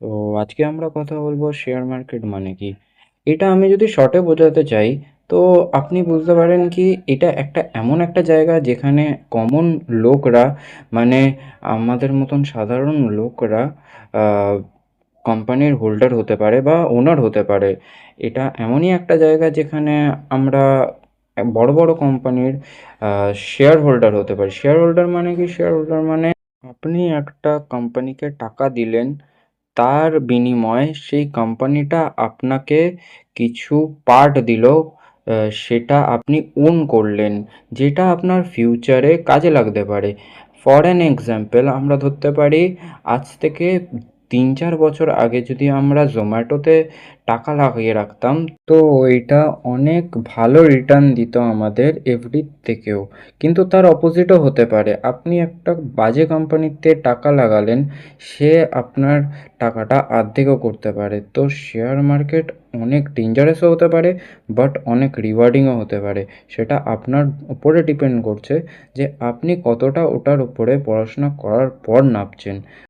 তো আজকে আমরা কথা বলব শেয়ার মার্কেট মানে কি? এটা আমি যদি শর্টে বোঝাতে চাই, তো আপনি বুঝতে পারেন কি এটা একটা এমন একটা জায়গা যেখানে কমন লোকরা মানে আমাদের মতন সাধারণ লোকরা কোম্পানির হোল্ডার হতে পারে বা ওনার হতে পারে। এটা এমনই একটা জায়গা যেখানে আমরা বড় বড় কোম্পানির শেয়ার হোল্ডার হতে পারি। শেয়ার হোল্ডার মানে কি? শেয়ার হোল্ডার মানে আপনি একটা কোম্পানিকে টাকা দিলেন তার বিনিময়ে সেই কোম্পানিটা আপনাকে কিছু পার্ট দিল সেটা আপনি ওন করলেন, যেটা আপনার ফিউচারে কাজে লাগতে পারে। ফর অ্যান এক্সাম্পল আমরা ধরতে পারি, আজ থেকে তিন চার বছর আগে যদি আমরা জোম্যাটোতে টাকা লাগিয়ে রাখতাম, তো এটা অনেক ভালো রিটার্ন দিত আমাদের এফডির থেকেও। কিন্তু তার অপোজিটও হতে পারে। আপনি একটা বাজে কোম্পানিতে টাকা লাগালেন, সে আপনার টাকাটা আর্ধেকও করতে পারে। তো শেয়ার মার্কেট অনেক ডেঞ্জারাসও হতে পারে বাট অনেক রিওয়ার্ডিংও হতে পারে। সেটা আপনার উপরে ডিপেন্ড করছে যে আপনি কতটা ওটার উপরে পড়াশোনা করার পর নামছেন